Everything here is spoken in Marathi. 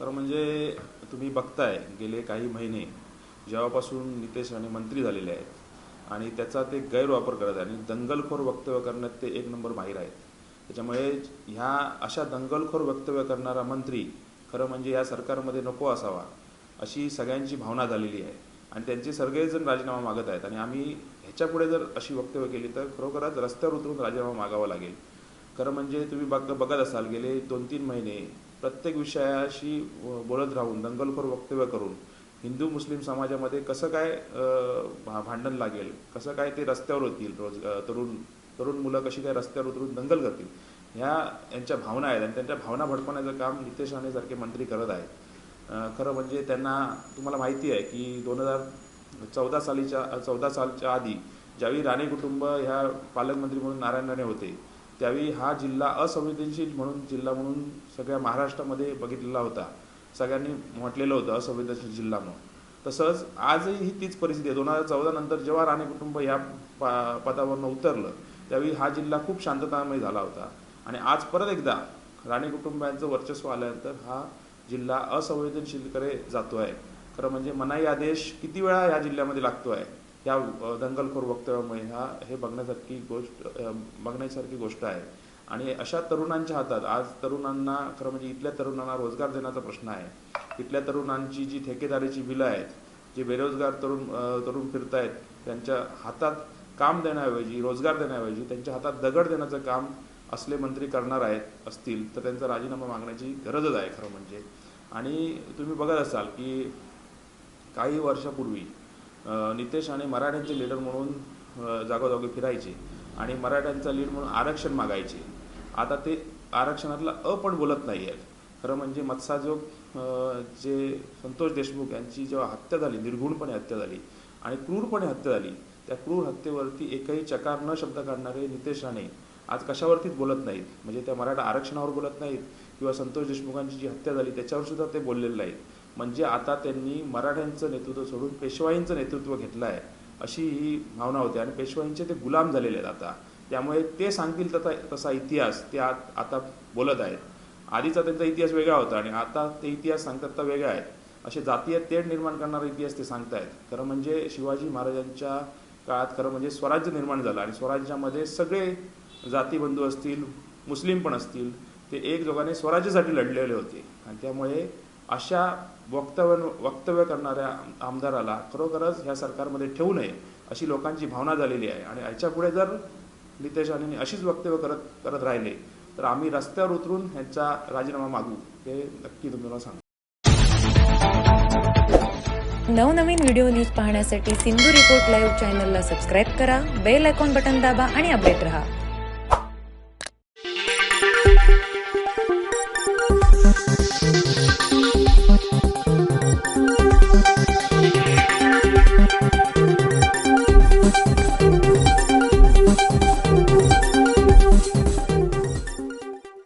तर म्हणजे तुम्ही बघताय गेले काही महिने जेव्हापासून नितेश राणे मंत्री झालेले आहेत आणि त्याचा ते गैरवापर करत आहे आणि दंगलखोर वक्तव्य करण्यात ते एक नंबर माहीर आहेत. त्याच्यामुळे ह्या अशा दंगलखोर वक्तव्य करणारा मंत्री खरं म्हणजे या सरकारमध्ये नको असावा अशी सगळ्यांची भावना झालेली आहे. आणि त्यांचे सगळेजण राजीनामा मागत आहेत. आणि आम्ही ह्याच्यापुढे जर अशी वक्तव्य केली तर खरोखरच रस्त्यावर उतरून राजीनामा मागावा लागेल. खरं म्हणजे तुम्ही बघ बघत असाल गेले दोन तीन महिने प्रत्येक विषयाशी बोलत राहून दंगलखोर वक्तव्य करून हिंदू मुस्लिम समाजामध्ये कसं काय भा- भांडण लागेल? कसं काय ते रस्त्यावर होतील रोज तरुण तरुण मुलं कशी काय रस्त्यावर उतरून दंगल करतील? ह्या यांच्या भावना आहेत आणि त्यांच्या भावना भडकवण्याचं काम नितेश राणेसारखे मंत्री करत आहेत. खरं म्हणजे त्यांना तुम्हाला माहिती आहे की दोन हजार चौदा सालीच्या चौदा सालच्या आधी ज्यावेळी राणे कुटुंब ह्या पालकमंत्री म्हणून नारायण राणे होते त्यावेळी हा जिल्हा असंवेदनशील म्हणून जिल्हा म्हणून सगळ्या महाराष्ट्रामध्ये बघितलेला होता. सगळ्यांनी म्हटलेलं होतं असंवेदनशील जिल्हा म्हणून. तसंच आजही ही तीच परिस्थिती आहे. दोन हजार चौदा नंतर जेव्हा राणे कुटुंब या पा पदावरनं उतरलं त्यावेळी हा जिल्हा खूप शांततामय झाला होता. आणि आज परत एकदा राणे कुटुंबांचं वर्चस्व आल्यानंतर हा जिल्हा असंवेदनशीलकडे जातो आहे खरं म्हणजे मनाई आदेश किती वेळा या जिल्ह्यामध्ये लागतो आहे त्या दंगलखोर वक्तव्यामुळे हा हे बघण्यासारखी गोष्ट बघण्यासारखी गोष्ट आहे. आणि अशा तरुणांच्या हातात आज तरुणांना खरं म्हणजे इथल्या तरुणांना रोजगार देण्याचा प्रश्न आहे. इथल्या तरुणांची जी ठेकेदारीची बिलं आहेत जे बेरोजगार तरुण तरुण तरुण फिरतायत त्यांच्या हातात काम देण्याऐवजी रोजगार देण्याऐवजी त्यांच्या हातात दगड देण्याचं काम असले मंत्री करणार आहेत असतील तर त्यांचा राजीनामा मागण्याची गरजच आहे खरं म्हणजे. आणि तुम्ही बघत असाल की काही वर्षापूर्वी नितेश आणि मराठ्यांचे लीडर म्हणून जागोजागी फिरायचे आणि मराठ्यांचा लीड म्हणून आरक्षण मागायचे. आता ते आरक्षणातला अ पण बोलत नाही आहेत खरं म्हणजे मत्साजोग जे संतोष देशमुख यांची जेव्हा हत्या झाली निर्घुणपणे हत्या झाली आणि क्रूरपणे हत्या झाली त्या क्रूर हत्येवरती एकही चकार न शब्द काढणारे नितेश राणे आज कशावरतीच बोलत नाहीत. म्हणजे त्या मराठा आरक्षणावर बोलत नाहीत किंवा संतोष देशमुखांची जी हत्या झाली त्याच्यावर सुद्धा ते बोललेले नाहीत. म्हणजे आता त्यांनी मराठ्यांचं नेतृत्व सोडून पेशवाईंचं नेतृत्व घेतलं आहे अशी ही भावना होती. आणि पेशवाईंचे ते गुलाम झालेले आहेत आता. त्यामुळे ते सांगतील तसा तसा इतिहास ते आत आता बोलत आहेत. आधीचा त्यांचा इतिहास वेगळा होता आणि आता ते इतिहास सांगतात तर वेगळा आहे. असे जातीय तेढ निर्माण करणारा इतिहास ते सांगतायत. खरं म्हणजे शिवाजी महाराजांच्या काळात खरं म्हणजे स्वराज्य निर्माण झालं आणि स्वराज्यामध्ये सगळे जातीबंधू असतील मुस्लिम पण असतील ते एकजोगाने स्वराज्यासाठी लढलेले होते. आणि त्यामुळे अशा वक्तव्य वक्तव्य करणाऱ्या आमदाराला खरोखरच ह्या सरकारमध्ये ठेवू नये अशी लोकांची भावना झालेली आहे. आणि याच्यापुढे जर नितेश राणेंनी अशीच वक्तव्य करत करत राहिले तर आम्ही रस्त्यावर उतरून ह्यांचा राजीनामा मागू हे नक्की तुम्हाला सांगतो. नवनवीन व्हिडिओ न्यूज पाहण्यासाठी सिंधू रिपोर्ट लाईव्ह चॅनलला सबस्क्राईब करा बेल आयकॉन बटन दाबा आणि अपडेट रहा.